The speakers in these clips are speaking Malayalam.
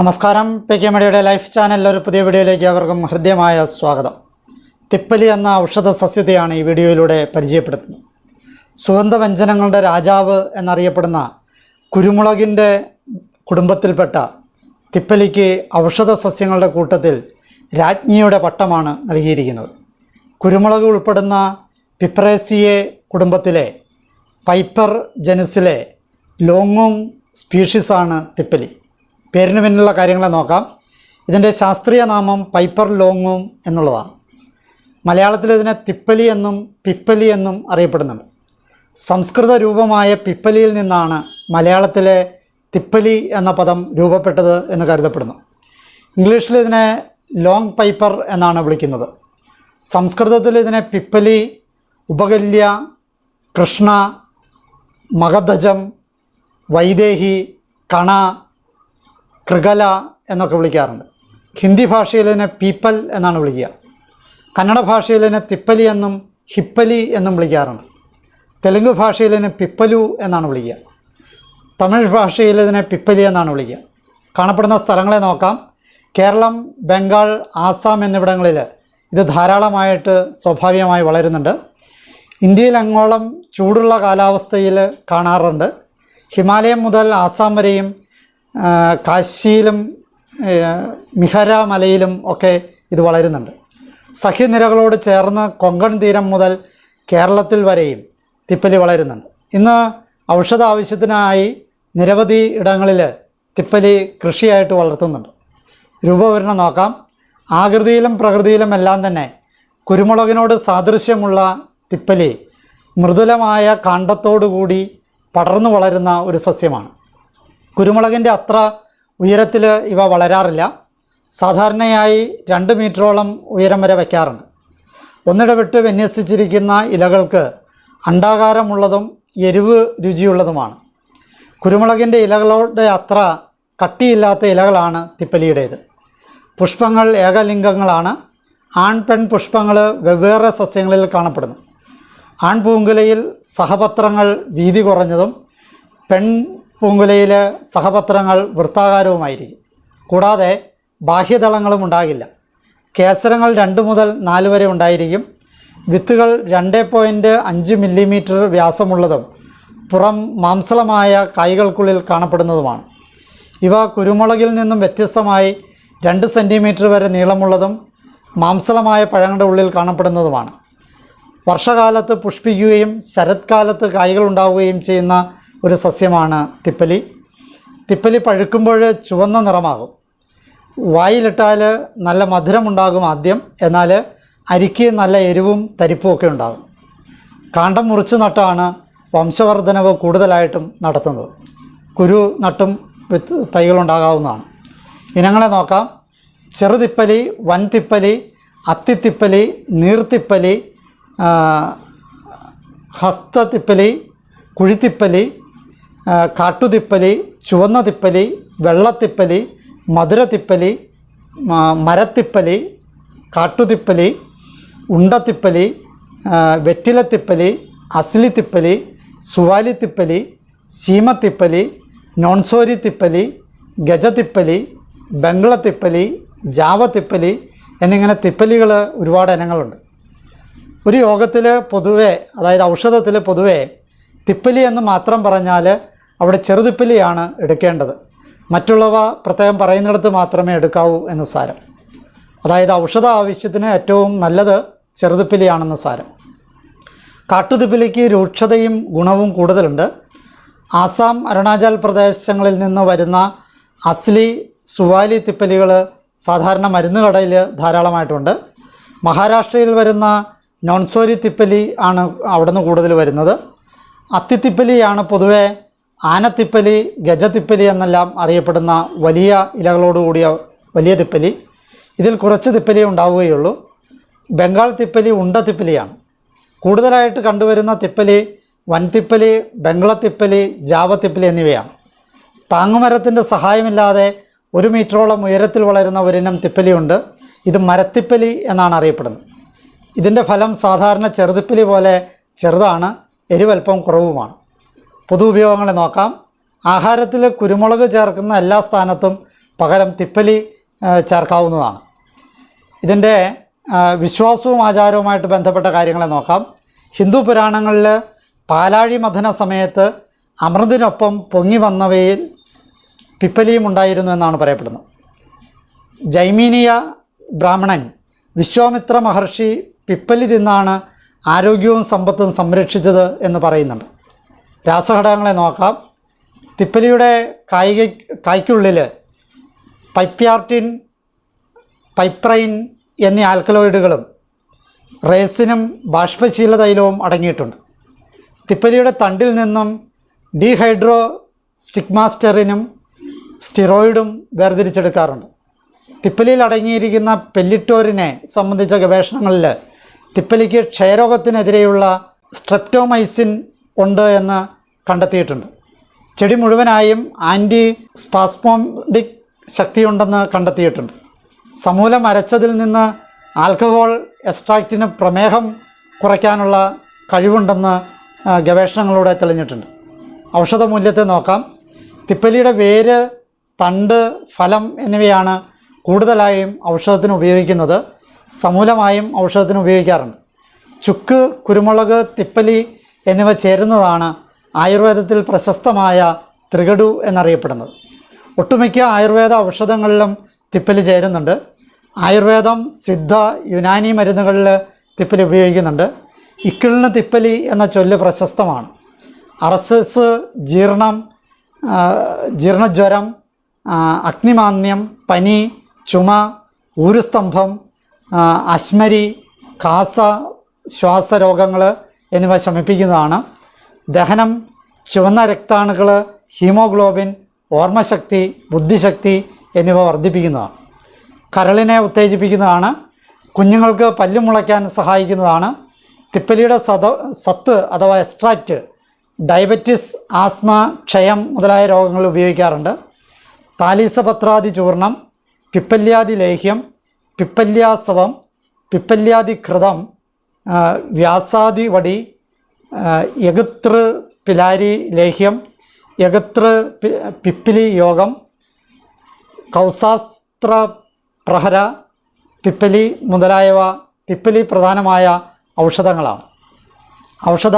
നമസ്കാരം. പി കെ മടിയുടെ ലൈഫ് ചാനലിൽ ഒരു പുതിയ വീഡിയോയിലേക്ക് അവർക്കും ഹൃദ്യമായ സ്വാഗതം. തിപ്പലി എന്ന ഔഷധ സസ്യതയാണ് ഈ വീഡിയോയിലൂടെ പരിചയപ്പെടുത്തുന്നത്. സുഗന്ധവ്യഞ്ജനങ്ങളുടെ രാജാവ് എന്നറിയപ്പെടുന്ന കുരുമുളകിന്റെ കുടുംബത്തിൽപ്പെട്ട തിപ്പലിക്ക് ഔഷധ സസ്യങ്ങളുടെ കൂട്ടത്തിൽ രാജ്ഞിയുടെ പട്ടമാണ് നൽകിയിരിക്കുന്നത്. കുരുമുളക് ഉൾപ്പെടുന്ന പിപ്രേസിയെ കുടുംബത്തിലെ പൈപ്പർ ജനുസിലെ ലോങ്ങോങ് സ്പീഷീസാണ് തിപ്പലി. പേരിന് പിന്നിലുള്ള കാര്യങ്ങളെ നോക്കാം. ഇതിന്റെ ശാസ്ത്രീയ നാമം പൈപ്പർ ലോങ്ങും എന്നുള്ളതാണ്. മലയാളത്തിൽ ഇതിനെ തിപ്പലി എന്നും പിപ്പലി എന്നും അറിയപ്പെടുന്നുണ്ട്. സംസ്കൃത രൂപമായ പിപ്പലിയിൽ നിന്നാണ് മലയാളത്തിലെ തിപ്പലി എന്ന പദം രൂപപ്പെട്ടത് എന്ന് കരുതപ്പെടുന്നു. ഇംഗ്ലീഷിൽ ഇതിനെ ലോങ് പൈപ്പർ എന്നാണ് വിളിക്കുന്നത്. സംസ്കൃതത്തിൽ ഇതിനെ പിപ്പലി ഉപകല്യ കൃഷ്ണ മഗധജം വൈദേഹി കണ കൃകല എന്നൊക്കെ വിളിക്കാറുണ്ട്. ഹിന്ദി ഭാഷയിൽ ഇതിനെ പീപ്പൽ എന്നാണ് വിളിക്കുക. കന്നഡ ഭാഷയിൽ ഇതിനെ തിപ്പലി എന്നും ഹിപ്പലി എന്നും വിളിക്കാറുണ്ട്. തെലുങ്ക് ഭാഷയിൽ ഇതിനെ പിപ്പലു എന്നാണ് വിളിക്കുക. തമിഴ് ഭാഷയിൽ പിപ്പലി എന്നാണ് വിളിക്കുക. കാണപ്പെടുന്ന സ്ഥലങ്ങളെ നോക്കാം. കേരളം ബംഗാൾ ആസാം എന്നിവിടങ്ങളിൽ ഇത് ധാരാളമായിട്ട് സ്വാഭാവികമായി വളരുന്നുണ്ട്. ഇന്ത്യയിൽ അങ്ങോളം ചൂടുള്ള കാലാവസ്ഥയിൽ കാണാറുണ്ട്. ഹിമാലയം മുതൽ ആസാം വരെയും കാശിയിലും മിഹര മലയിലും ഒക്കെ ഇത് വളരുന്നുണ്ട്. സഹ്യനിരകളോട് ചേർന്ന് കൊങ്കൺ തീരം മുതൽ കേരളത്തിൽ വരെയും തിപ്പലി വളരുന്നുണ്ട്. ഇന്ന് ഔഷധ ആവശ്യത്തിനായി നിരവധി ഇടങ്ങളിൽ തിപ്പലി കൃഷിയായിട്ട് വളർത്തുന്നുണ്ട്. രൂപവരണം നോക്കാം. ആകൃതിയിലും പ്രകൃതിയിലും എല്ലാം തന്നെ കുരുമുളകിനോട് സാദൃശ്യമുള്ള തിപ്പലി മൃദുലമായ കാണ്ഡത്തോടുകൂടി പടർന്നു വളരുന്ന ഒരു സസ്യമാണ്. കുരുമുളകിന്റെ അത്ര ഉയരത്തിൽ ഇവ വളരാറില്ല. സാധാരണയായി രണ്ട് മീറ്ററോളം ഉയരം വരെ വയ്ക്കാറുണ്ട്. ഒന്നിടവിട്ട് വിന്യസിച്ചിരിക്കുന്ന ഇലകൾക്ക് അണ്ടാകാരമുള്ളതും എരിവ് രുചിയുള്ളതുമാണ്. കുരുമുളകിന്റെ ഇലകളുടെ അത്ര കട്ടിയില്ലാത്ത ഇലകളാണ് തിപ്പലിയുടേത്. പുഷ്പങ്ങൾ ഏകലിംഗങ്ങളാണ്. ആൺപെൺ പുഷ്പങ്ങൾ വെവ്വേറെ സസ്യങ്ങളിൽ കാണപ്പെടുന്നു. ആൺപൂങ്കുലയിൽ സഹപത്രങ്ങൾ വീതി കുറഞ്ഞതും പെൺ പൂങ്കുലയിൽ സഹപത്രങ്ങൾ വൃത്താകാരവുമായിരിക്കും. കൂടാതെ ബാഹ്യദളങ്ങളും ഉണ്ടാകില്ല. കേസരങ്ങൾ രണ്ട് മുതൽ നാല് വരെ ഉണ്ടായിരിക്കും. വിത്തുകൾ രണ്ട് പോയിന്റ് അഞ്ച് മില്ലിമീറ്റർ വ്യാസമുള്ളതും പുറം മാംസളമായ കായ്കൾക്കുള്ളിൽ കാണപ്പെടുന്നതുമാണ്. ഇവ കുരുമുളകിൽ നിന്നും വ്യത്യസ്തമായി രണ്ട് സെന്റിമീറ്റർ വരെ നീളമുള്ളതും മാംസളമായ പഴങ്ങളുടെ ഉള്ളിൽ കാണപ്പെടുന്നതുമാണ്. വർഷകാലത്ത് പുഷ്പിക്കുകയും ശരത്കാലത്ത് കായ്കൾ ഉണ്ടാവുകയും ചെയ്യുന്ന ഒരു സസ്യമാണ് തിപ്പലി. തിപ്പലി പഴുക്കുമ്പോൾ ചുവന്ന നിറമാകും. വായിലിട്ടാൽ നല്ല മധുരമുണ്ടാകും ആദ്യം. എന്നാൽ അരിക്ക് നല്ല എരിവും തരിപ്പും ഒക്കെ ഉണ്ടാകും. കാണ്ടം മുറിച്ച് നട്ടാണ് വംശവർധനവ് കൂടുതലായിട്ടും നടത്തുന്നത്. കുരു നട്ടും തൈകളുണ്ടാകാവുന്നതാണ് ഇനങ്ങളെ നോക്കാം. ചെറുതിപ്പലി വൻതിപ്പലി അത്തിത്തിപ്പലി നീർത്തിപ്പലി ഹസ്തത്തിപ്പലി കുഴിത്തിപ്പലി കാട്ടുതിപ്പലി ചുവന്ന തിപ്പലി വെള്ളത്തിപ്പലി മധുരത്തിപ്പലി മരത്തിപ്പലി കാട്ടുതിപ്പലി ഉണ്ടത്തിപ്പലി വെറ്റിലത്തിപ്പലി അസ്ലിത്തിപ്പലി സുവാലിത്തിപ്പലി സീമത്തിപ്പലി നോൺസോരി തിപ്പലി ഗജതിപ്പലി ബംഗ്ലത്തിപ്പലി ജാവത്തിപ്പലി എന്നിങ്ങനെ തിപ്പലികൾ ഒരുപാട് ഇനങ്ങളുണ്ട്. ഒരു യോഗത്തിൽ പൊതുവെ അതായത് ഔഷധത്തിൽ പൊതുവെ തിപ്പലി എന്ന് മാത്രം പറഞ്ഞാൽ അവിടെ ചെറുതിപ്പലിയാണ് എടുക്കേണ്ടത്. മറ്റുള്ളവ പ്രത്യേകം പറയുന്നിടത്ത് മാത്രമേ എടുക്കാവൂ എന്ന് സാരം. അതായത് ഔഷധ ആവശ്യത്തിന് ഏറ്റവും നല്ലത് ചെറുതിപ്പിലിയാണെന്ന് സാരം. കാട്ടുതിപ്പിലിക്ക് രൂക്ഷതയും ഗുണവും കൂടുതലുണ്ട്. ആസാം അരുണാചൽ പ്രദേശങ്ങളിൽ നിന്ന് വരുന്ന അസ്ലി സുവാലി തിപ്പലികൾ സാധാരണ മരുന്ന് കടയിൽ ധാരാളമായിട്ടുണ്ട്. മഹാരാഷ്ട്രയിൽ വരുന്ന നോൺസോരി തിപ്പലി ആണ് അവിടുന്ന് കൂടുതൽ വരുന്നത്. അത്തിത്തിപ്പലിയാണ് പൊതുവെ ആനത്തിപ്പലി ഗജത്തിപ്പലി എന്നെല്ലാം അറിയപ്പെടുന്ന വലിയ ഇലകളോടുകൂടിയ വലിയ തിപ്പലി. ഇതിൽ കുറച്ച് തിപ്പലി ഉണ്ടാവുകയുള്ളൂ. ബംഗാൾ തിപ്പലി ഉണ്ട തിപ്പലിയാണ്. കൂടുതലായിട്ട് കണ്ടുവരുന്ന തിപ്പലി വൻതിപ്പലി ബംഗ്ലത്തിപ്പലി ജാവത്തിപ്പലി എന്നിവയാണ്. താങ്ങുമരത്തിന്റെ സഹായമില്ലാതെ ഒരു മീറ്ററോളം ഉയരത്തിൽ വളരുന്ന ഒരിനം തിപ്പലിയുണ്ട്. ഇത് മരത്തിപ്പലി എന്നാണ് അറിയപ്പെടുന്നത്. ഇതിന്റെ ഫലം സാധാരണ ചെറുതിപ്പലി പോലെ ചെറുതാണ് എരിവൽപ്പം കുറവുമാണ്. പൊതു ഉപയോഗങ്ങളെ നോക്കാം. ആഹാരത്തിൽ കുരുമുളക് ചേർക്കുന്ന എല്ലാ സ്ഥാനത്തും പകരം തിപ്പലി ചേർക്കാവുന്നതാണ്. ഇതിന്റെ വിശ്വാസവും ആചാരവുമായിട്ട് ബന്ധപ്പെട്ട കാര്യങ്ങളെ നോക്കാം. ഹിന്ദു പുരാണങ്ങളിൽ പാലാഴി മഥന സമയത്ത് അമൃതിനൊപ്പം പൊങ്ങി വന്നവയിൽ പിപ്പലിയും ഉണ്ടായിരുന്നു എന്നാണ് പറയപ്പെടുന്നത്. ജൈമീനിയ ബ്രാഹ്മണൻ വിശ്വാമിത്ര മഹർഷി പിപ്പലി തിന്നാണ് ആരോഗ്യവും സമ്പത്തും സംരക്ഷിച്ചത് എന്ന് പറയുന്നുണ്ട്. രാസഘടകങ്ങളെ നോക്കാം. തിപ്പലിയുടെ കായിക കായ്ക്കുള്ളിൽ പൈപ്യാർട്ടിൻ പൈപ്രൈൻ എന്നീ ആൽക്കലോയിഡുകളും റേസിനും ബാഷ്പശീല തൈലവും അടങ്ങിയിട്ടുണ്ട്. തിപ്പലിയുടെ തണ്ടിൽ നിന്നും ഡീഹൈഡ്രോ സ്റ്റിഗ്മാസ്റ്ററിനും സ്റ്റിറോയിഡും വേർതിരിച്ചെടുക്കാറുണ്ട്. തിപ്പലിയിൽ അടങ്ങിയിരിക്കുന്ന പെല്ലിറ്റോറിനെ സംബന്ധിച്ച ഗവേഷണങ്ങളിൽ തിപ്പലിക്ക് ക്ഷയരോഗത്തിനെതിരെയുള്ള സ്ട്രെപ്റ്റോമൈസിൻ ഉണ്ട് എന്ന് കണ്ടെത്തിയിട്ടുണ്ട്. ചെടി മുഴുവനായും ആന്റി സ്പാസ്മോഡിക് ശക്തിയുണ്ടെന്ന് കണ്ടെത്തിയിട്ടുണ്ട്. സമൂലം അരച്ചതിൽ നിന്ന് ആൽക്കഹോൾ എക്സ്ട്രാക്റ്റിന് പ്രമേഹം കുറയ്ക്കാനുള്ള കഴിവുണ്ടെന്ന് ഗവേഷണങ്ങളിലൂടെ തെളിഞ്ഞിട്ടുണ്ട്. ഔഷധ മൂല്യത്തെ നോക്കാം. തിപ്പലിയുടെ വേര് തണ്ട് ഫലം എന്നിവയാണ് കൂടുതലായും ഔഷധത്തിന് ഉപയോഗിക്കുന്നത്. സമൂലമായും ഔഷധത്തിന് ഉപയോഗിക്കാറുണ്ട്. ചുക്ക് കുരുമുളക് തിപ്പലി എന്നിവ ചേരുന്നതാണ് ആയുർവേദത്തിൽ പ്രശസ്തമായ ത്രികടു എന്നറിയപ്പെടുന്നത്. ഒട്ടുമിക്ക ആയുർവേദ ഔഷധങ്ങളിലും തിപ്പലി ചേരുന്നുണ്ട്. ആയുർവേദം സിദ്ധ യുനാനി മരുന്നുകളിൽ തിപ്പലി ഉപയോഗിക്കുന്നുണ്ട്. ഇക്കിളിന് തിപ്പലി എന്ന ചൊല്ല് പ്രശസ്തമാണ്. അറസസ് ജീർണം ജീർണജ്വരം അഗ്നിമാന്യം പനി ചുമ ഊരുസ്തംഭം അശ്മരി കാസ ശ്വാസരോഗങ്ങൾ എന്നിവ ശമിപ്പിക്കുന്നതാണ്. ദഹനം ചുവന്ന രക്താണുക്കൾ ഹീമോഗ്ലോബിൻ ഓർമ്മശക്തി ബുദ്ധിശക്തി എന്നിവ വർദ്ധിപ്പിക്കുന്നതാണ്. കരളിനെ ഉത്തേജിപ്പിക്കുന്നതാണ്. കുഞ്ഞുങ്ങൾക്ക് പല്ലു മുളയ്ക്കാൻ സഹായിക്കുന്നതാണ്. തിപ്പലിയുടെ സത സത്ത് അഥവാ എക്സ്ട്രാക്റ്റ് ഡയബറ്റിസ് ആസ്മ ക്ഷയം മുതലായ രോഗങ്ങളിൽ ഉപയോഗിക്കാറുണ്ട്. താലീസപത്രാദി ചൂർണം പിപ്പല്യാദി ലേഹ്യം പിപ്പല്യാസവം പിപ്പല്യാദി ഘൃതം വ്യാസാദി വടി ആ, പിലാരി ലേഹ്യം പി- പിപ്പിലി യോഗം കൗസാസ്ത്ര പ്രഹര പിപ്പലി മുതലായവ തിപ്പലി പ്രധാനമായ ഔഷധങ്ങളാണ്. ഔഷധ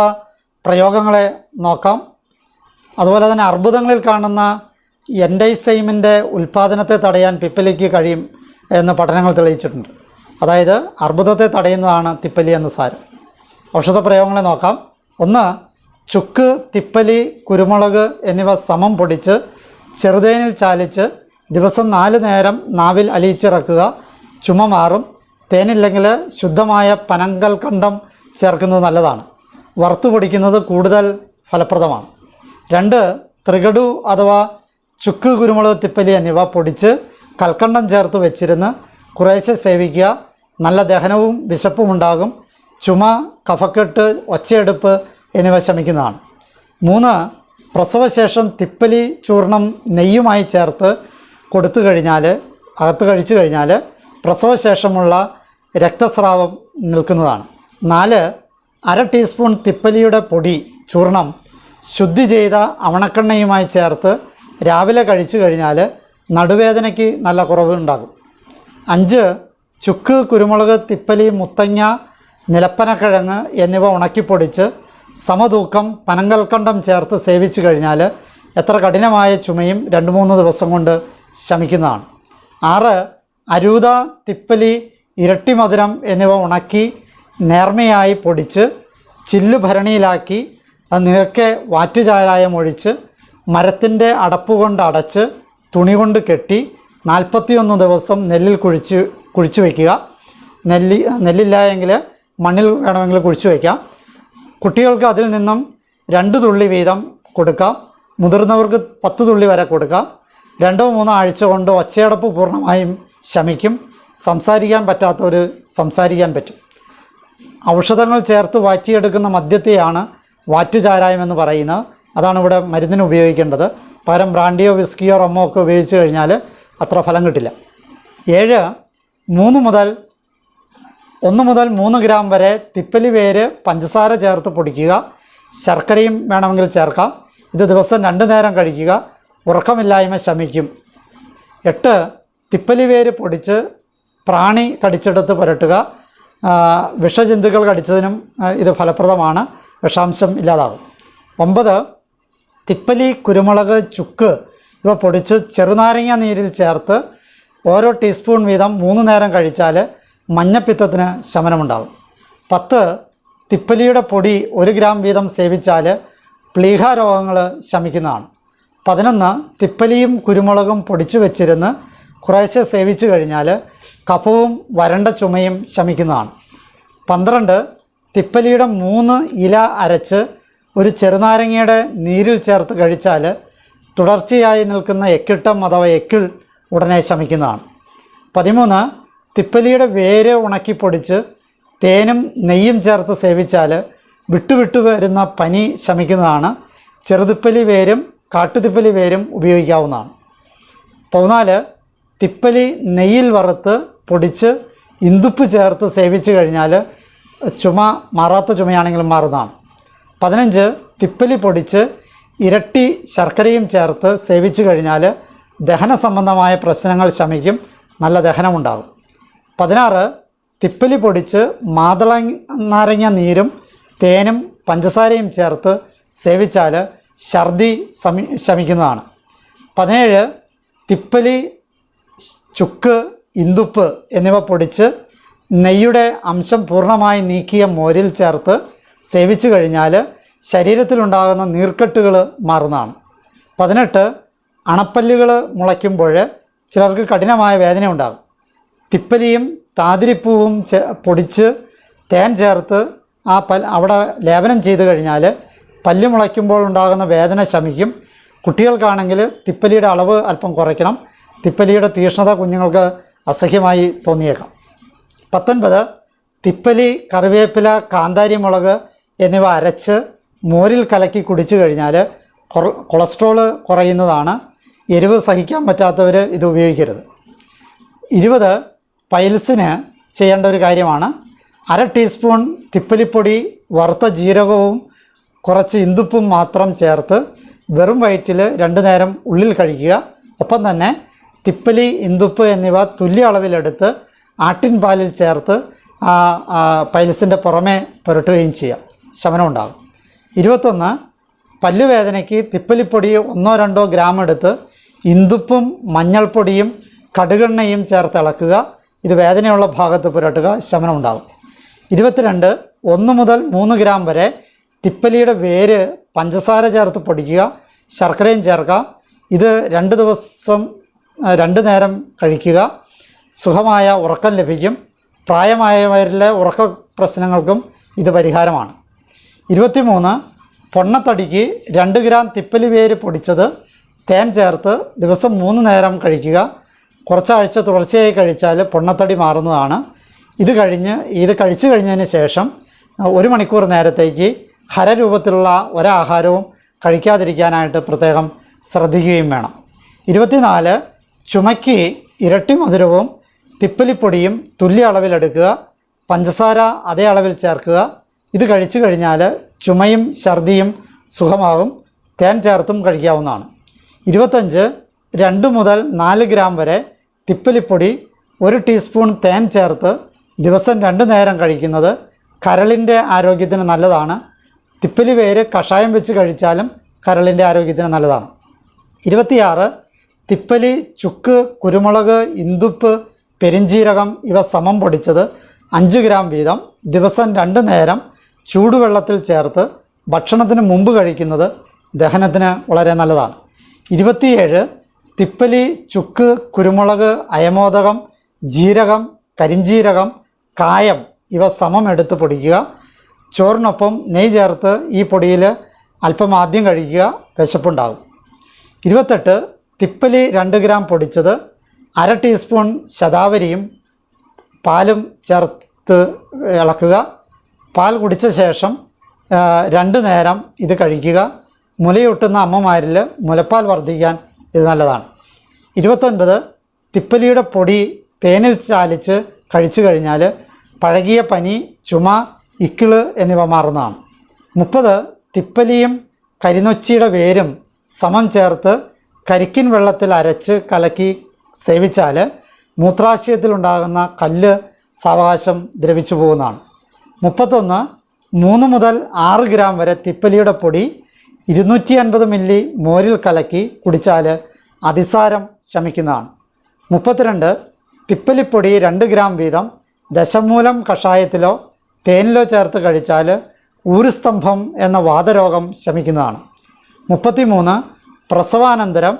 പ്രയോഗങ്ങളെ നോക്കാം. അതുപോലെ തന്നെ അർബുദങ്ങളിൽ കാണുന്ന എൻഡൈസൈമിന്റെ ഉൽപ്പാദനത്തെ തടയാൻ പിപ്പലിക്ക് കഴിയും എന്ന് പഠനങ്ങൾ തെളിയിച്ചിട്ടുണ്ട്. അതായത് അർബുദത്തെ തടയുന്നതാണ് തിപ്പലി എന്ന സാരം. ഔഷധ പ്രയോഗങ്ങളെ നോക്കാം. ഒന്ന് ചുക്ക് തിപ്പലി കുരുമുളക് എന്നിവ സമം പൊടിച്ച് ചെറുതേനിൽ ചാലിച്ച് ദിവസം നാല് നേരം നാവിൽ അലിയിച്ചിറക്കുക. ചുമ മാറും. തേനില്ലെങ്കിൽ ശുദ്ധമായ പനങ്കൽ കണ്ടം ചേർക്കുന്നത് നല്ലതാണ്. വറുത്തു പൊടിക്കുന്നത് കൂടുതൽ ഫലപ്രദമാണ്. രണ്ട് ത്രികടു അഥവാ ചുക്ക് കുരുമുളക് തിപ്പലി എന്നിവ പൊടിച്ച് കൽക്കണ്ടം ചേർത്ത് വെച്ചിരുന്ന് കുറേശ്ശെ സേവിക്കുക. നല്ല ദഹനവും വിശപ്പും ഉണ്ടാകും. ചുമ കഫക്കെട്ട് ഒച്ചയെടുപ്പ് എന്നിവ ശമിക്കുന്നതാണ്. മൂന്ന് പ്രസവശേഷം തിപ്പലി ചൂർണം നെയ്യുമായി ചേർത്ത് കൊടുത്തു കഴിഞ്ഞാൽ അകത്ത് കഴിച്ചു കഴിഞ്ഞാൽ പ്രസവശേഷമുള്ള രക്തസ്രാവം നിൽക്കുന്നതാണ്. നാല് അര ടീസ്പൂൺ തിപ്പലിയുടെ പൊടി ചൂർണം ശുദ്ധി ചെയ്ത അവണക്കെണ്ണയുമായി ചേർത്ത് രാവിലെ കഴിച്ചു കഴിഞ്ഞാൽ നടുവേദനയ്ക്ക് നല്ല കുറവ് ഉണ്ടാകും അഞ്ച് ചുക്ക് കുരുമുളക് തിപ്പലി മുത്തങ്ങ നിലപ്പനക്കിഴങ്ങ് എന്നിവ ഉണക്കിപ്പൊടിച്ച് സമതൂക്കം പനങ്കൽക്കണ്ടം ചേർത്ത് സേവിച്ചു കഴിഞ്ഞാൽ എത്ര കഠിനമായ ചുമയും രണ്ട് മൂന്ന് ദിവസം കൊണ്ട് ശമിക്കുന്നതാണ്. ആറ് അരൂത തിപ്പലി ഇരട്ടി മധുരം എന്നിവ ഉണക്കി നേർമയായി പൊടിച്ച് ചില്ലു ഭരണിയിലാക്കി അത് നിരക്കെ വാറ്റുചാരായം ഒഴിച്ച് മരത്തിന്റെ അടപ്പ് കൊണ്ട് അടച്ച് തുണി കൊണ്ട് കെട്ടി നാൽപ്പത്തിയൊന്ന് ദിവസം നെല്ലിൽ കുഴിച്ച് കുഴിച്ച് വയ്ക്കുക. നെല്ലി നെല്ലില്ല എങ്കിൽ മണ്ണിൽ വേണമെങ്കിൽ കുഴിച്ച് വയ്ക്കാം. കുട്ടികൾക്ക് അതിൽ നിന്നും രണ്ട് തുള്ളി വീതം കൊടുക്കാം. മുതിർന്നവർക്ക് പത്ത് തുള്ളി വരെ കൊടുക്കാം. രണ്ടോ മൂന്നോ ആഴ്ച കൊണ്ട് ഒച്ചയടപ്പ് പൂർണമായും ശമിക്കും. സംസാരിക്കാൻ പറ്റാത്തവർ സംസാരിക്കാൻ പറ്റും. ഔഷധങ്ങൾ ചേർത്ത് വാറ്റിയെടുക്കുന്ന മദ്യത്തെയാണ് വാറ്റുചാരായം എന്ന് പറയുന്നത്. അതാണ് ഇവിടെ മരുന്നിന് ഉപയോഗിക്കേണ്ടത്. പകരം ബ്രാൻഡിയോ വിസ്കിയോ റമ്മോ ഒക്കെ ഉപയോഗിച്ച് കഴിഞ്ഞാൽ അത്ര ഫലം കിട്ടില്ല. ഏഴ് മൂന്ന് മുതൽ ഒന്ന് മുതൽ മൂന്ന് ഗ്രാം വരെ തിപ്പലി വേര് പഞ്ചസാര ചേർത്ത് പൊടിക്കുക. ശർക്കരയും വേണമെങ്കിൽ ചേർക്കാം. ഇത് ദിവസം രണ്ട് നേരം കഴിക്കുക. ഉറക്കമില്ലായ്മ ശമിക്കും. എട്ട് തിപ്പലി വേര് പൊടിച്ച് പ്രാണി കടിച്ചെടുത്ത് പുരട്ടുക. വിഷജന്തുക്കൾ കടിച്ചതിനും ഇത് ഫലപ്രദമാണ്. വിഷാംശം ഇല്ലാതാകും. ഒമ്പത് തിപ്പലി കുരുമുളക് ചുക്ക് ഇവ പൊടിച്ച് ചെറുനാരങ്ങ നീരിൽ ചേർത്ത് ഓരോ ടീസ്പൂൺ വീതം മൂന്ന് നേരം കഴിച്ചാൽ മഞ്ഞപ്പിത്തത്തിന് ശമനമുണ്ടാകും പത്ത് തിപ്പലിയുടെ പൊടി ഒരു ഗ്രാം വീതം സേവിച്ചാൽ പ്ലീഹ രോഗങ്ങൾ ശമിക്കുന്നതാണ്. പതിനൊന്ന് തിപ്പലിയും കുരുമുളകും പൊടിച്ചു വെച്ചിരുന്ന് കുറേശ്ശെ സേവിച്ചു കഴിഞ്ഞാൽ കഫവും വരണ്ട ചുമയും ശമിക്കുന്നതാണ്. പന്ത്രണ്ട് തിപ്പലിയുടെ മൂന്ന് ഇല അരച്ച് ഒരു ചെറുനാരങ്ങയുടെ നീരിൽ ചേർത്ത് കഴിച്ചാൽ തുടർച്ചയായി നിൽക്കുന്ന എക്കിട്ടം അഥവാ എക്കിൾ ഉടനെ ശമിക്കുന്നതാണ്. പതിമൂന്ന് തിപ്പലിയുടെ വേര് ഉണക്കി പൊടിച്ച് തേനും നെയ്യും ചേർത്ത് സേവിച്ചാൽ വിട്ടുവിട്ടു വരുന്ന പനി ശമിക്കുന്നതാണ്. ചെറുതിപ്പലി വേരും കാട്ടുതിപ്പലി വേരും ഉപയോഗിക്കാവുന്നതാണ്. പതിനാല് തിപ്പലി നെയ്യിൽ വറുത്ത് പൊടിച്ച് ഇന്ദുപ്പ് ചേർത്ത് സേവിച്ച് കഴിഞ്ഞാൽ ചുമ മാറാത്ത ചുമയാണെങ്കിലും മാറുന്നതാണ്. പതിനഞ്ച് തിപ്പലി പൊടിച്ച് ഇരട്ടി ശർക്കരയും ചേർത്ത് സേവിച്ച് കഴിഞ്ഞാൽ ദഹന സംബന്ധമായ പ്രശ്നങ്ങൾ ശമിക്കും നല്ല ദഹനമുണ്ടാകും. പതിനാറ് തിപ്പലി പൊടിച്ച് മാതള നാരങ്ങ നീരും തേനും പഞ്ചസാരയും ചേർത്ത് സേവിച്ചാൽ ഛർദി ശമി ശമിക്കുന്നതാണ്. പതിനേഴ് തിപ്പലി ചുക്ക് ഇന്ദുപ്പ് എന്നിവ പൊടിച്ച് നെയ്യുടെ അംശം പൂർണമായി നീക്കിയ മോരിൽ ചേർത്ത് സേവിച്ചു കഴിഞ്ഞാൽ ശരീരത്തിലുണ്ടാകുന്ന നീർക്കെട്ടുകൾ മാറുന്നതാണ്. പതിനെട്ട് അണപ്പല്ലുകൾ മുളയ്ക്കുമ്പോൾ ചിലർക്ക് കഠിനമായ വേദന ഉണ്ടാകും. തിപ്പലിയും താതിരിപ്പൂവും പൊടിച്ച് തേൻ ചേർത്ത് ആ പൽ അവിടെ ലേപനം ചെയ്ത് കഴിഞ്ഞാൽ പല്ല് മുളയ്ക്കുമ്പോൾ ഉണ്ടാകുന്ന വേദന ശമിക്കും. കുട്ടികൾക്കാണെങ്കിൽ തിപ്പലിയുടെ അളവ് അല്പം കുറയ്ക്കണം. തിപ്പലിയുടെ തീഷ്ണത കുഞ്ഞുങ്ങൾക്ക് അസഹ്യമായി തോന്നിയേക്കാം. പത്തൊൻപത് തിപ്പലി കറിവേപ്പില കാന്താരി മുളക് എന്നിവ അരച്ച് മോരിൽ കലക്കി കുടിച്ചു കഴിഞ്ഞാൽ കൊളസ്ട്രോൾ കുറയുന്നതാണ്. എരിവ് സഹിക്കാൻ പറ്റാത്തവർ ഇത് ഉപയോഗിക്കരുത്. ഇരുപത് പൈൽസിന് ചെയ്യേണ്ട ഒരു കാര്യമാണ്. അര ടീസ്പൂൺ തിപ്പലിപ്പൊടി വറുത്ത ജീരകവും കുറച്ച് ഇന്ദുപ്പും മാത്രം ചേർത്ത് വെറും വയറ്റിൽ രണ്ട് നേരം ഉള്ളിൽ കഴിക്കുക. ഒപ്പം തന്നെ തിപ്പലി ഇന്ദുപ്പ് എന്നിവ തുല്യ അളവിലെടുത്ത് ആട്ടിൻ പാലിൽ ചേർത്ത് പൈൽസിന്റെ പുറമെ പുരട്ടുകയും ചെയ്യാം. ശമനം ഉണ്ടാകും. ഇരുപത്തൊന്ന് പല്ലുവേദനയ്ക്ക് തിപ്പലിപ്പൊടി ഒന്നോ രണ്ടോ ഗ്രാം എടുത്ത് ഇന്ദുപ്പും മഞ്ഞൾപ്പൊടിയും കടുകെണ്ണയും ചേർത്ത് ഇളക്കുക. ഇത് വേദനയുള്ള ഭാഗത്ത് പുരട്ടുക. ശമനം ഉണ്ടാകും ഇരുപത്തിരണ്ട് ഒന്ന് മുതൽ മൂന്ന് ഗ്രാം വരെ തിപ്പലിയുടെ വേര് പഞ്ചസാര ചേർത്ത് പൊടിക്കുക. ശർക്കരയും ചേർക്കാം ഇത് രണ്ട് ദിവസം രണ്ട് നേരം കഴിക്കുക. സുഖമായ ഉറക്കം ലഭിക്കും. പ്രായമായവരിലെ ഉറക്ക പ്രശ്നങ്ങൾക്കും ഇത് പരിഹാരമാണ്. ഇരുപത്തിമൂന്ന് പൊണ്ണത്തടിക്ക് രണ്ട് ഗ്രാം തിപ്പലി വേര് പൊടിച്ചത് തേൻ ചേർത്ത് ദിവസം മൂന്ന് നേരം കഴിക്കുക. കുറച്ചാഴ്ച തുടർച്ചയായി കഴിച്ചാൽ പൊണ്ണത്തടി മാറുന്നതാണ്. ഇത് കഴിഞ്ഞ് ഇത് കഴിച്ചു കഴിഞ്ഞതിന് ശേഷം ഒരു മണിക്കൂർ നേരത്തേക്ക് ഹരരൂപത്തിലുള്ള ഒരാഹാരവും കഴിക്കാതിരിക്കാനായിട്ട് പ്രത്യേകം ശ്രദ്ധിക്കുകയും വേണം. ഇരുപത്തിനാല് ചുമയ്ക്ക് ഇരട്ടി മധുരവും തിപ്പലിപ്പൊടിയും തുല്യ അളവിലെടുക്കുക. പഞ്ചസാര അതേ അളവിൽ ചേർക്കുക. ഇത് കഴിച്ചു കഴിഞ്ഞാൽ ചുമയും ഛർദിയും സുഖമാകും. തേൻ ചേർത്തും കഴിക്കാവുന്നതാണ്. ഇരുപത്തഞ്ച് രണ്ട് മുതൽ നാല് ഗ്രാം വരെ തിപ്പലിപ്പൊടി ഒരു ടീസ്പൂൺ തേൻ ചേർത്ത് ദിവസം രണ്ട് നേരം കഴിക്കുന്നത് കരളിന്റെ ആരോഗ്യത്തിന് നല്ലതാണ്. തിപ്പലി വേര് കഷായം വെച്ച് കഴിച്ചാലും കരളിന്റെ ആരോഗ്യത്തിന് നല്ലതാണ്. ഇരുപത്തിയാറ് തിപ്പലി ചുക്ക് കുരുമുളക് ഇന്ദുപ്പ് പെരിഞ്ചീരകം ഇവ സമം പൊടിച്ചത് അഞ്ച് ഗ്രാം വീതം ദിവസം രണ്ട് നേരം ചൂടുവെള്ളത്തിൽ ചേർത്ത് ഭക്ഷണത്തിന് മുമ്പ് കഴിക്കുന്നത് ദഹനത്തിന് വളരെ നല്ലതാണ്. ഇരുപത്തിയേഴ് തിപ്പലി ചുക്ക് കുരുമുളക് അയമോദകം ജീരകം കരിഞ്ജീരകം കായം ഇവ സമം എടുത്ത് പൊടിക്കുക. ചോറിനൊപ്പം നെയ് ചേർത്ത് ഈ പൊടിയിൽ അല്പം ആദ്യം കഴിക്കുക വിശപ്പുണ്ടാകും. ഇരുപത്തെട്ട് തിപ്പലി രണ്ട് ഗ്രാം പൊടിച്ചത് അര ടീസ്പൂൺ ശതാവരിയും പാലും ചേർത്ത് ഇളക്കുക. പാൽ കുടിച്ച ശേഷം രണ്ട് നേരം ഇത് കഴിക്കുക. മുലയൂട്ടുന്ന അമ്മമാരിൽ മുലപ്പാൽ വർദ്ധിക്കാൻ ഇത് നല്ലതാണ്. ഇരുപത്തൊൻപത് തിപ്പലിയുടെ പൊടി തേനിൽ ചാലിച്ച് കഴിച്ചു കഴിഞ്ഞാൽ പഴകിയ പനി ചുമ ഇക്കിൾ എന്നിവ മാറുന്നതാണ്. മുപ്പത് തിപ്പലിയും കരിനൊച്ചിയുടെ വേരും സമം ചേർത്ത് കരിക്കിൻ വെള്ളത്തിൽ അരച്ച് കലക്കി സേവിച്ചാൽ മൂത്രാശയത്തിലുണ്ടാകുന്ന കല്ല് സാവകാശം ദ്രവിച്ചു പോകുന്നതാണ്. മുപ്പത്തൊന്ന് മൂന്ന് മുതൽ ആറ് ഗ്രാം വരെ തിപ്പലിയുടെ പൊടി ഇരുന്നൂറ്റി അൻപത് മില്ലി മോരിൽ കലക്കി കുടിച്ചാൽ അതിസാരം ശമിക്കുന്നതാണ്. മുപ്പത്തിരണ്ട് തിപ്പലിപ്പൊടി രണ്ട് ഗ്രാം വീതം ദശമൂലം കഷായത്തിലോ തേനിലോ ചേർത്ത് കഴിച്ചാൽ ഊരുസ്തംഭം എന്ന വാതരോഗം ശമിക്കുന്നതാണ്. മുപ്പത്തിമൂന്ന് പ്രസവാനന്തരം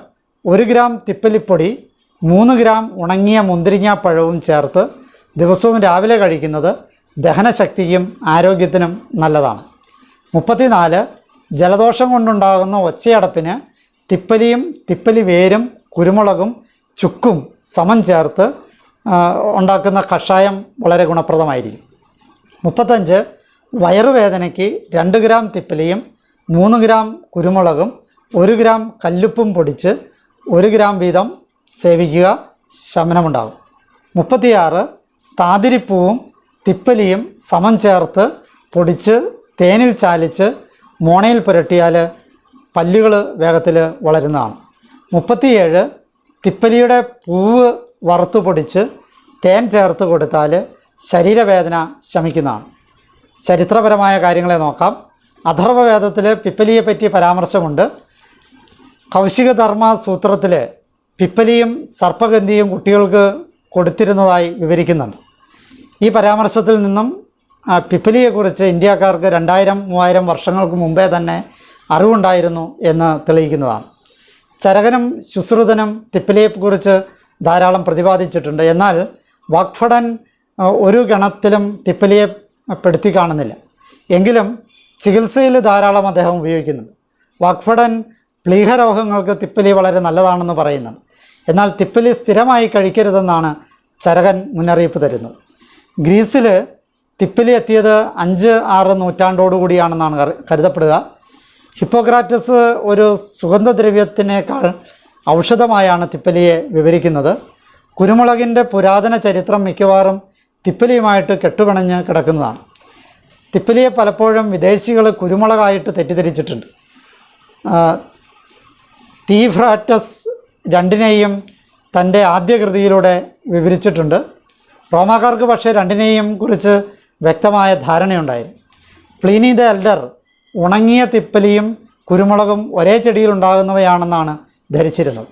ഒരു ഗ്രാം തിപ്പലിപ്പൊടി മൂന്ന് ഗ്രാം ഉണങ്ങിയ മുന്തിരിങ്ങാപ്പഴവും ചേർത്ത് ദിവസവും രാവിലെ കഴിക്കുന്നത് ദഹനശക്തിക്കും ആരോഗ്യത്തിനും നല്ലതാണ്. മുപ്പത്തിനാല് ജലദോഷം കൊണ്ടുണ്ടാകുന്ന ഒച്ചയടപ്പിന് തിപ്പലിയും തിപ്പലി വേരും കുരുമുളകും ചുക്കും സമം ചേർത്ത് ഉണ്ടാക്കുന്ന കഷായം വളരെ ഗുണപ്രദമായിരിക്കും. മുപ്പത്തഞ്ച് വയറുവേദനയ്ക്ക് രണ്ട് ഗ്രാം തിപ്പലിയും മൂന്ന് ഗ്രാം കുരുമുളകും ഒരു ഗ്രാം കല്ലുപ്പും പൊടിച്ച് ഒരു ഗ്രാം വീതം സേവിക്കുക ശമനമുണ്ടാകും. മുപ്പത്തിയാറ് താതിരിപ്പൂവും തിപ്പലിയും സമം ചേർത്ത് പൊടിച്ച് തേനിൽ ചാലിച്ച് മോണയിൽ പുരട്ടിയാൽ പല്ലുകൾ വേഗത്തിൽ വളരുന്നതാണ്. മുപ്പത്തിയേഴ് തിപ്പലിയുടെ പൂവ് വറുത്ത് പൊടിച്ച് തേൻ ചേർത്ത് കൊടുത്താൽ ശരീരവേദന ശമിക്കുന്നതാണ്. ചരിത്രപരമായ കാര്യങ്ങളെ നോക്കാം. അഥർവവേദത്തിൽ പിപ്പലിയെ പറ്റി പരാമർശമുണ്ട്. കൗശികധർമ്മ സൂത്രത്തിൽ പിപ്പലിയും സർപ്പഗന്ധിയും കുട്ടികൾക്ക് കൊടുത്തിരുന്നതായി വിവരിക്കുന്നുണ്ട്. ഈ പരാമർശത്തിൽ നിന്നും പിപ്പലിയെക്കുറിച്ച് ഇന്ത്യക്കാർക്ക് രണ്ടായിരം മൂവായിരം വർഷങ്ങൾക്ക് മുമ്പേ തന്നെ അറിവുണ്ടായിരുന്നു എന്ന് തെളിയിക്കുന്നതാണ്. ചരകനും ശുശ്രുതനും തിപ്പലിയെക്കുറിച്ച് ധാരാളം പ്രതിപാദിച്ചിട്ടുണ്ട്. എന്നാൽ വാക്ഫടൻ ഒരു ഗണത്തിലും തിപ്പലിയെ പെടുത്തി കാണുന്നില്ല. എങ്കിലും ചികിത്സയിൽ ധാരാളം അദ്ദേഹം ഉപയോഗിക്കുന്നുണ്ട്. വാക്ഫടൻ പ്ലീഹരോഗങ്ങൾക്ക് തിപ്പലി വളരെ നല്ലതാണെന്ന് പറയുന്നുണ്ട്. എന്നാൽ തിപ്പലി സ്ഥിരമായി കഴിക്കരുതെന്നാണ് ചരകൻ മുന്നറിയിപ്പ് തരുന്നത്. ഗ്രീസിൽ തിപ്പലി എത്തിയത് അഞ്ച് ആറ് നൂറ്റാണ്ടോടുകൂടിയാണെന്നാണ് കരു- കരുതപ്പെടുക. ഹിപ്പോക്രാറ്റസ് ഒരു സുഗന്ധദ്രവ്യത്തിനേക്കാൾ ഔഷധമായാണ് തിപ്പലിയെ വിവരിക്കുന്നത്. കുരുമുളകിന്റെ പുരാതന ചരിത്രം മിക്കവാറും തിപ്പലിയുമായിട്ട് കെട്ടുപിണഞ്ഞ് കിടക്കുന്നതാണ്. തിപ്പലിയെ പലപ്പോഴും വിദേശികൾ കുരുമുളകായിട്ട് തെറ്റിദ്ധരിച്ചിട്ടുണ്ട്. തീഫ്രാറ്റസ് രണ്ടിനെയും തന്റെ ആദ്യ കൃതിയിലൂടെ വിവരിച്ചിട്ടുണ്ട്. റോമാക്കാർക്ക് പക്ഷേ രണ്ടിനെയും കുറിച്ച് വ്യക്തമായ ധാരണയുണ്ടായിരുന്നു പ്ലീനി ദ എൽഡർ ഉണങ്ങിയ തിപ്പലിയും കുരുമുളകും ഒരേ ചെടിയിൽ ഉണ്ടാകുന്നവയാണെന്നാണ് ധരിച്ചിരുന്നത്.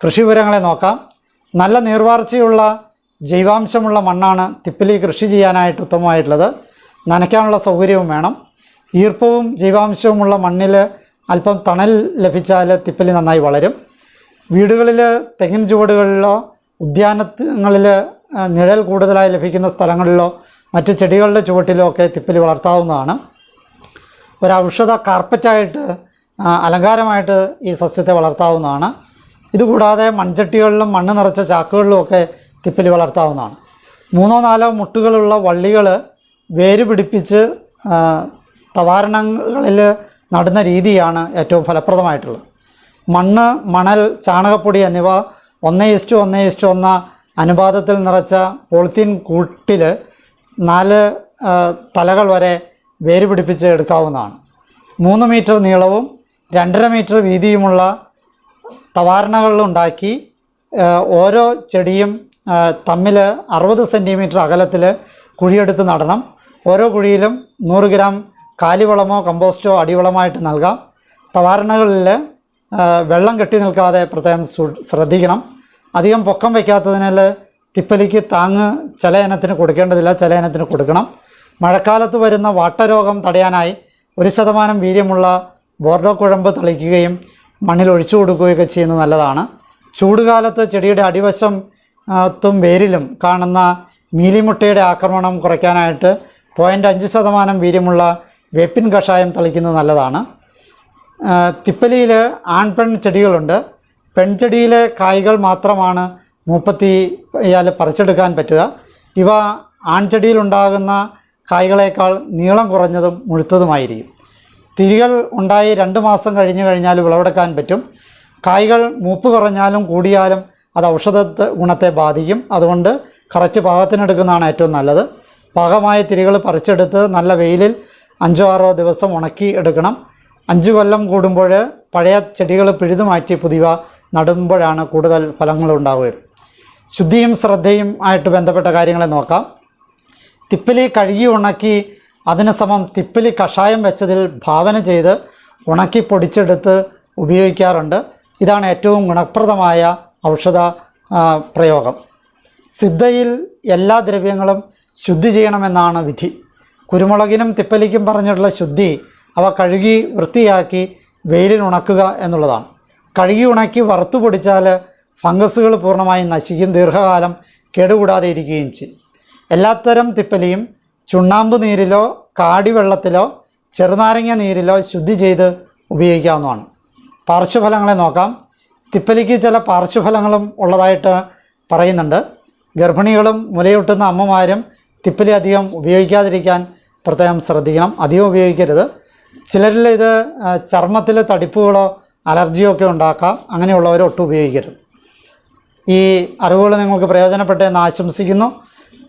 കൃഷി വിവരങ്ങളെ നോക്കാം. നല്ല നീർവാർച്ചയുള്ള ജൈവാംശമുള്ള മണ്ണാണ് തിപ്പലി കൃഷി ചെയ്യാനായിട്ട് ഉത്തമമായിട്ടുള്ളത്. നനയ്ക്കാനുള്ള സൗകര്യവും വേണം. ഈർപ്പവും ജൈവാംശവുമുള്ള മണ്ണിൽ അല്പം തണൽ ലഭിച്ചാൽ തിപ്പലി നന്നായി വളരും. വീടുകളിൽ തെങ്ങിൻ ചുവടുകളിലോ ഉദ്യാനങ്ങളിൽ നിഴൽ കൂടുതലായി ലഭിക്കുന്ന സ്ഥലങ്ങളിലോ മറ്റ് ചെടികളുടെ ചുവട്ടിലും ഒക്കെ തിപ്പലി വളർത്താവുന്നതാണ്. ഒരു ഔഷധ കാർപ്പറ്റായിട്ട് അലങ്കാരമായിട്ട് ഈ സസ്യത്തെ വളർത്താവുന്നതാണ്. ഇതുകൂടാതെ മൺചട്ടികളിലും മണ്ണ് നിറച്ച ചാക്കുകളിലുമൊക്കെ തിപ്പലി വളർത്താവുന്നതാണ്. മൂന്നോ നാലോ മുട്ടുകളുള്ള വള്ളികൾ വേര് പിടിപ്പിച്ച് തവാരണങ്ങളിൽ നടുന്ന രീതിയാണ് ഏറ്റവും ഫലപ്രദമായിട്ടുള്ളത്. മണ്ണ് മണൽ ചാണകപ്പൊടി എന്നിവ ഒന്ന് ഇസ്റ്റു ഒന്ന് ഇസ്റ്റു ഒന്ന അനുപാതത്തിൽ നിറച്ച പോളിത്തീൻ കൂട്ടിൽ നാല് തലകൾ വരെ വേര് പിടിപ്പിച്ച് എടുക്കാവുന്നതാണ്. മൂന്ന് മീറ്റർ നീളവും രണ്ടര മീറ്റർ വീതിയുമുള്ള തവാരണകളിലുണ്ടാക്കി ഓരോ ചെടിയും തമ്മിൽ അറുപത് സെന്റിമീറ്റർ അകലത്തിൽ കുഴിയെടുത്ത് നടണം. ഓരോ കുഴിയിലും നൂറ് ഗ്രാം കാലിവളമോ കമ്പോസ്റ്റോ അടിവളമായിട്ട് നൽകാം. തവാരണകളിൽ വെള്ളം കെട്ടി നിൽക്കാതെ പ്രത്യേകം ശ്രദ്ധിക്കണം. അധികം പൊക്കം വയ്ക്കാത്തതിനാൽ തിപ്പലിക്ക് താങ്ങ് ചില ഇനത്തിന് കൊടുക്കേണ്ടതില്ല ചില ഇനത്തിന് കൊടുക്കണം. മഴക്കാലത്ത് വരുന്ന വാട്ടരോഗം തടയാനായി ഒരു ശതമാനം വീര്യമുള്ള ബോർഡോ കുഴമ്പ് തളിക്കുകയും മണ്ണിൽ ഒഴിച്ചു കൊടുക്കുകയൊക്കെ ചെയ്യുന്നത് നല്ലതാണ്. ചൂടുകാലത്ത് ചെടിയുടെ അടിവശം ത്തും വേരിലും കാണുന്ന മീലിമുട്ടയുടെ ആക്രമണം കുറയ്ക്കാനായിട്ട് പോയിന്റ് അഞ്ച് ശതമാനം വീര്യമുള്ള വേപ്പിൻ കഷായം തളിക്കുന്നത് നല്ലതാണ്. തിപ്പലിയിൽ ആൺപെൺ ചെടികളുണ്ട്. പെൺചെടിയിലെ കായ്കൾ മാത്രമാണ് മൂപ്പത്തി ഇയാൽ പറിച്ചെടുക്കാൻ പറ്റുക. ഇവ ആൺചെടിയിലുണ്ടാകുന്ന കായ്കളേക്കാൾ നീളം കുറഞ്ഞതും മുഴുത്തതുമായിരിക്കും. തിരികൾ ഉണ്ടായി രണ്ട് മാസം കഴിഞ്ഞു കഴിഞ്ഞാൽ വിളവെടുക്കാൻ പറ്റും. കായ്കൾ മൂപ്പ് കുറഞ്ഞാലും കൂടിയാലും അത് ഔഷധ ഗുണത്തെ ബാധിക്കും. അതുകൊണ്ട് കറക്റ്റ് പാകത്തിനെടുക്കുന്നതാണ് ഏറ്റവും നല്ലത്. പാകമായ തിരികൾ പറിച്ചെടുത്ത് നല്ല വെയിലിൽ അഞ്ചോ ആറോ ദിവസം ഉണക്കി എടുക്കണം. അഞ്ച് കൊല്ലം കൂടുമ്പോൾ പഴയ ചെടികൾ പിഴുതു മാറ്റി പുതിയ നടുമ്പോഴാണ് കൂടുതൽ ഫലങ്ങളുണ്ടാവുകയും ശുദ്ധിയും ശ്രദ്ധയും ആയിട്ട് ബന്ധപ്പെട്ട കാര്യങ്ങളെ നോക്കാം. തിപ്പലി കഴുകി ഉണക്കി അതിന് സമം തിപ്പിലി കഷായം വെച്ചതിൽ ഭാവന ചെയ്ത് ഉണക്കി പൊടിച്ചെടുത്ത് ഉപയോഗിക്കാറുണ്ട്. ഇതാണ് ഏറ്റവും ഗുണപ്രദമായ ഔഷധ പ്രയോഗം. സിദ്ധയിൽ എല്ലാ ദ്രവ്യങ്ങളും ശുദ്ധി ചെയ്യണമെന്നാണ് വിധി. കുരുമുളകിനും തിപ്പലിക്കും പറഞ്ഞിട്ടുള്ള ശുദ്ധി അവ കഴുകി വൃത്തിയാക്കി വെയിലിൽ ഉണക്കുക എന്നുള്ളതാണ്. കഴുകി ഉണക്കി വറുത്തു പൊടിച്ചാൽ ഫംഗസുകൾ പൂർണമായും നശിക്കും ദീർഘകാലം കേടുകൂടാതെ ഇരിക്കുകയും ചെയ്യും. എല്ലാത്തരം തിപ്പലിയും ചുണ്ണാമ്പ് നീരിലോ കാടിവെള്ളത്തിലോ ചെറുനാരങ്ങ നീരിലോ ശുദ്ധി ചെയ്ത് ഉപയോഗിക്കാവുന്നതാണ്. പാർശ്വഫലങ്ങളെ നോക്കാം. തിപ്പലിക്ക് ചില പാർശ്വഫലങ്ങളും ഉള്ളതായിട്ട് പറയുന്നുണ്ട്. ഗർഭിണികളും മുലയൂട്ടുന്ന അമ്മമാരും തിപ്പലി അധികം ഉപയോഗിക്കാതിരിക്കാൻ പ്രത്യേകം ശ്രദ്ധിക്കണം. അധികം ഉപയോഗിക്കരുത്. ചിലരിൽ ഇത് ചർമ്മത്തിൽ തടിപ്പുകളോ അലർജിയോ ഒക്കെ ഉണ്ടാക്കാം. അങ്ങനെയുള്ളവർ ഒട്ടും ഉപയോഗിക്കരുത്. ഈ അറിവുകൾ നിങ്ങൾക്ക് പ്രയോജനപ്പെട്ടെന്ന് ആശംസിക്കുന്നു.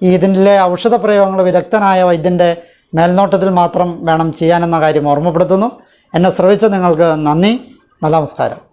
ഇതിന്റെ ഔഷധ പ്രയോഗങ്ങൾ വിദഗ്ധനായ വൈദ്യന്റെ മേൽനോട്ടത്തിൽ മാത്രം വേണം ചെയ്യാനെന്ന കാര്യം ഓർമ്മപ്പെടുത്തുന്നു. എന്നെ ശ്രവിച്ച നിങ്ങൾക്ക് നന്ദി. നല്ല നമസ്കാരം.